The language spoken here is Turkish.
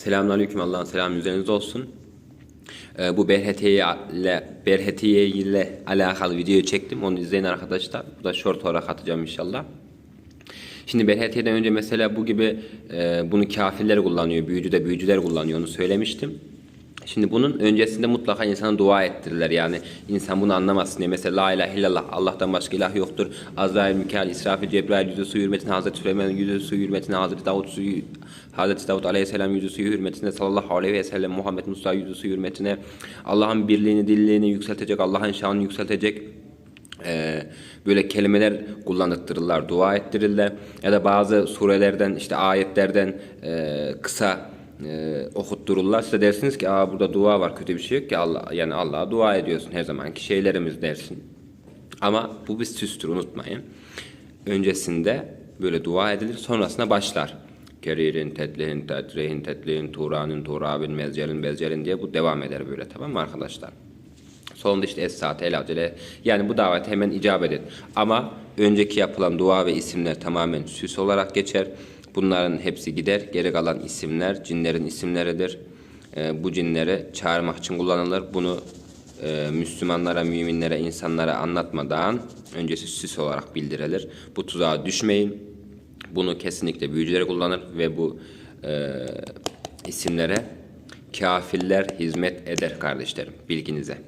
Selamünaleyküm Allah'ın selamı üzerinize olsun. Ee, bu Berhetiye ile alakalı videoyu çektim. Onu izleyin arkadaşlar. Bu da short olarak atacağım inşallah. Şimdi Berhetiye'den önce mesela bu gibi e, bunu kafirler kullanıyor, büyücü de büyücüler kullanıyor onu söylemiştim. Şimdi bunun öncesinde mutlaka insana dua ettirirler. Yani insan bunu anlamasın diye. Mesela la ilahe illallah Allah'tan başka ilah yoktur. Azrail, Mikail, İsrafil, Cebrail yüzü suyu hürmetine Hazreti Süleyman yüzü suyu hürmetine Hazreti Davut suyu Hazreti Davut aleyhisselam yüzü suyu hürmetine sallallahu aleyhi ve sellem Muhammed Musa yüzü suyu hürmetine Allah'ın birliğini, dilliliğini yükseltecek, Allah'ın şanını yükseltecek ee, böyle kelimeler kullandırırlar, dua ettirirler ya da bazı surelerden işte ayetlerden e, kısa e, okuttururlar. Size dersiniz ki Aa, burada dua var kötü bir şey yok ki Allah yani Allah'a dua ediyorsun her zamanki şeylerimiz dersin. Ama bu bir süstür unutmayın. Öncesinde böyle dua edilir sonrasında başlar. Keririn, tetlihin, tetrihin, tetlihin, turanın, turabin, mezcelin, mezcelin diye bu devam eder böyle tamam mı arkadaşlar? Sonunda işte es saate el acele. Yani bu davete hemen icabet edin. Ama önceki yapılan dua ve isimler tamamen süs olarak geçer. Bunların hepsi gider. Geri kalan isimler cinlerin isimleridir. Ee, bu cinleri çağırmak için kullanılır. Bunu e, Müslümanlara, müminlere, insanlara anlatmadan öncesi süs olarak bildirilir. Bu tuzağa düşmeyin. Bunu kesinlikle büyücüler kullanır ve bu e, isimlere kafirler hizmet eder kardeşlerim bilginize.